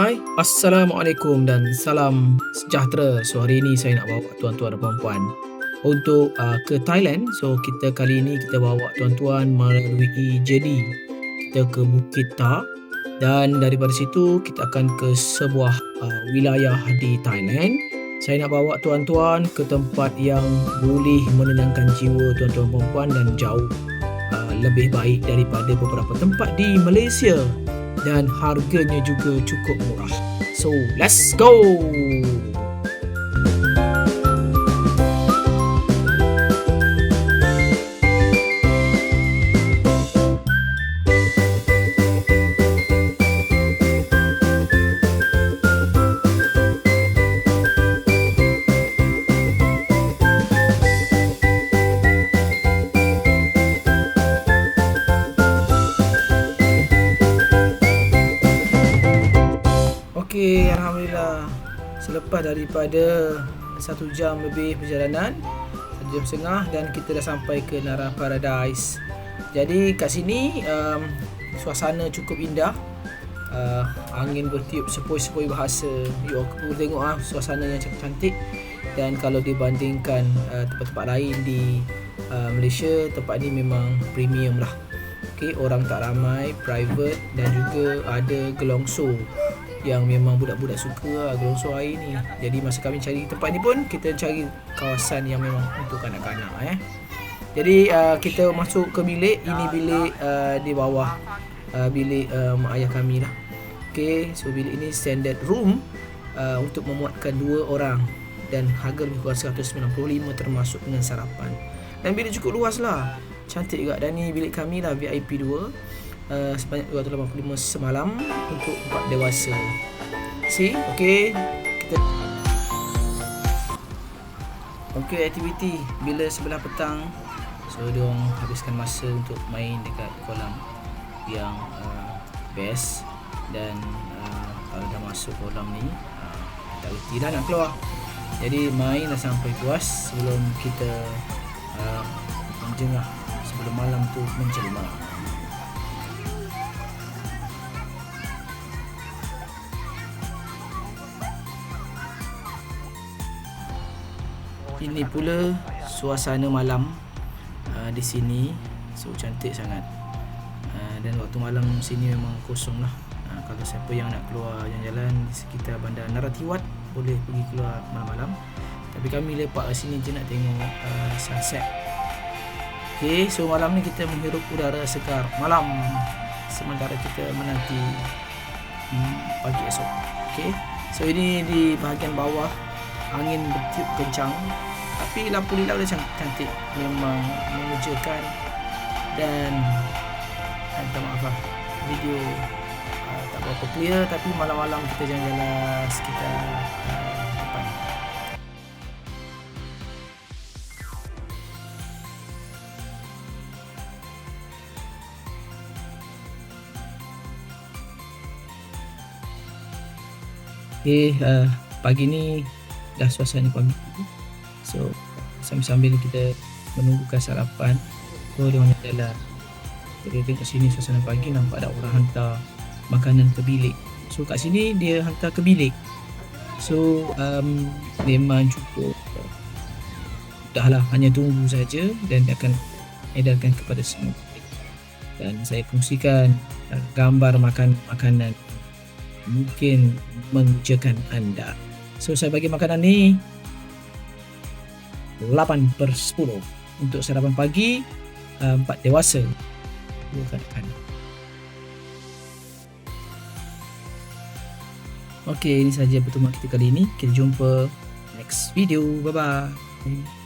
Hai, Assalamualaikum dan salam sejahtera. So hari ini saya nak bawa tuan-tuan dan puan-puan untuk uh, ke Thailand. So kita kali ini kita bawa tuan-tuan melalui journey kita ke Bukit Ta dan daripada situ kita akan ke sebuah uh, wilayah di Thailand. Saya nak bawa tuan-tuan ke tempat yang boleh menenangkan jiwa tuan-tuan dan puan-puan dan jauh uh, lebih baik daripada beberapa tempat di Malaysia dan harganya juga cukup murah. So, let's go! Selepas daripada satu jam lebih perjalanan, satu jam setengah dan kita dah sampai ke Nara Paradise. Jadi kat sini um, suasana cukup indah. Uh, angin bertiup sepoi-sepoi bahasa. You boleh tengok ah suasana yang cukup cantik. Dan kalau dibandingkan uh, tempat-tempat lain di uh, Malaysia, tempat ni memang premium lah. Okey, orang tak ramai, private dan juga ada gelongso yang memang budak-budak suka lah gelongso air ni. Jadi masa kami cari tempat ni pun kita cari kawasan yang memang untuk kanak-kanak eh. Jadi uh, kita masuk ke bilik, ini bilik uh, di bawah uh, bilik uh, mak ayah kami lah. Okay, so bilik ini standard room uh, untuk memuatkan dua orang dan harga lebih kurang 195 termasuk dengan sarapan. Dan bilik cukup luas lah. Cantik juga dan ni bilik kami lah VIP 2 Uh, sebanyak 285 semalam untuk empat dewasa. See? Okay. Kita Okay, aktiviti bila sebelah petang so dia orang habiskan masa untuk main dekat kolam yang uh, best dan uh, kalau dah masuk kolam ni uh, tak reti dah nak keluar. Jadi main dah sampai puas sebelum kita uh, menjengah sebelum malam tu menjelma. Ini pula suasana malam uh, di sini. So cantik sangat. Uh, dan waktu malam sini memang kosong lah. Uh, kalau siapa yang nak keluar jalan-jalan di sekitar bandar Naratiwat boleh pergi keluar malam-malam. Tapi kami lepak kat sini je nak tengok uh, sunset. Ok so malam ni kita menghirup udara segar malam. Sementara kita menanti hmm, pagi esok. Ok so ini di bahagian bawah angin bertiup kencang tapi lampu lilau dia cantik memang memujakan dan minta maaf lah. Video uh, tak berapa clear tapi malam-malam kita jalan-jalan sekitar Okay, uh, pagi ni dah suasana pagi so sambil-sambil kita menunggukan sarapan so dia orang jalan. Kita tengok sini suasana pagi nampak ada orang hantar makanan ke bilik. So kat sini dia hantar ke bilik. So um, memang cukup. Dah lah hanya tunggu saja dan dia akan edarkan kepada semua dan saya kongsikan uh, gambar makan makanan. Mungkin mengujakan anda. So saya bagi makanan ni 8 per 10 Untuk sarapan pagi uh, 4 dewasa. Dua kanak-kanak. Okay ini sahaja pertemuan kita kali ini. Kita jumpa next video. Bye bye